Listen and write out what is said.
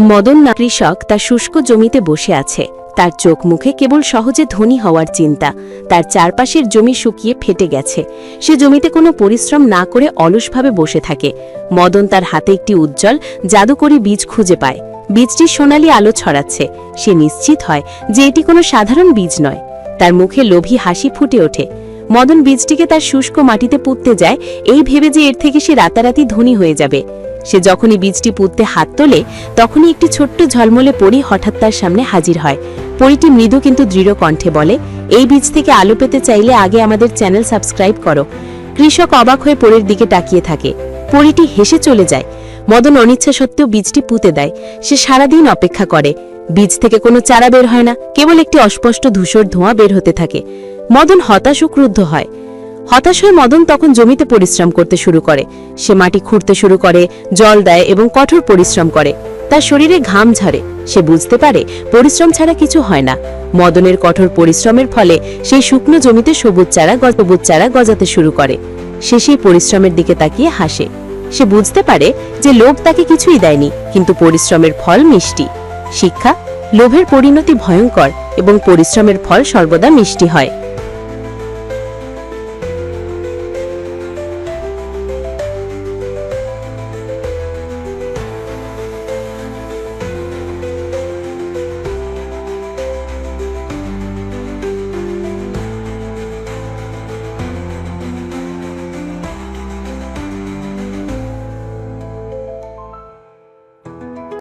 মদন না কৃষক, তার শুষ্ক জমিতে বসে আছে। তার চোখ মুখে কেবল সহজে ধনী হওয়ার চিন্তা। তার চারপাশের জমি শুকিয়ে ফেটে গেছে। সে জমিতে কোনো পরিশ্রম না করে অলসভাবে বসে থাকে। মদন তার হাতে একটি উজ্জ্বল, জাদুকরি বীজ খুঁজে পায়। বীজটি সোনালি আলো ছড়াচ্ছে। সে নিশ্চিত হয় যে এটি কোনো সাধারণ বীজ নয়। তার মুখে লোভী হাসি ফুটে ওঠে। মদন বীজটিকে তার শুষ্ক মাটিতে পুঁততে যায়। এই ভেবে যে এর থেকে সে রাতারাতি ধনী হয়ে যাবে। সে যখনই বীজটি পুঁততে হাত তোলে, তখনই একটি ছোট্ট ঝলমলে পরি হঠাৎ তার সামনে হাজির হয়। পরিটি মৃদু কিন্তু দৃঢ় কণ্ঠে বলে, এই বীজ থেকে আলো পেতে চাইলে আগে আমাদের চ্যানেল সাবস্ক্রাইব করো। কৃষক অবাক হয়ে পরের দিকে তাকিয়ে থাকে। পরিটি হেসে চলে যায়। মদন অনিচ্ছা সত্ত্বেও বীজটি পুঁতে দেয়। সে সারাদিন অপেক্ষা করে। বীজ থেকে কোনো চারা বের হয় না, কেবল একটি অস্পষ্ট ধূসর ধোঁয়া বের হতে থাকে। মদন হতাশ ও ক্রুদ্ধ হয়। হতাশ হয়ে মদন তখন জমিতে পরিশ্রম করতে শুরু করে। সে মাটি খুঁড়তে শুরু করে, জল দেয় এবং কঠোর পরিশ্রম করে। তার শরীরে ঘাম ঝরে। সে বুঝতে পারে, পরিশ্রম ছাড়া কিছু হয় না। মদনের কঠোর পরিশ্রমের ফলে সেই শুকনো জমিতে সবুজ চারা গ- সবুজ চারা গজাতে শুরু করে। সে সেই পরিশ্রমের দিকে তাকিয়ে হাসে। সে বুঝতে পারে যে লোভ তাকে কিছুই দেয়নি, কিন্তু পরিশ্রমের ফল মিষ্টি। শিক্ষা, লোভের পরিণতি ভয়ঙ্কর এবং পরিশ্রমের ফল সর্বদা মিষ্টি হয়।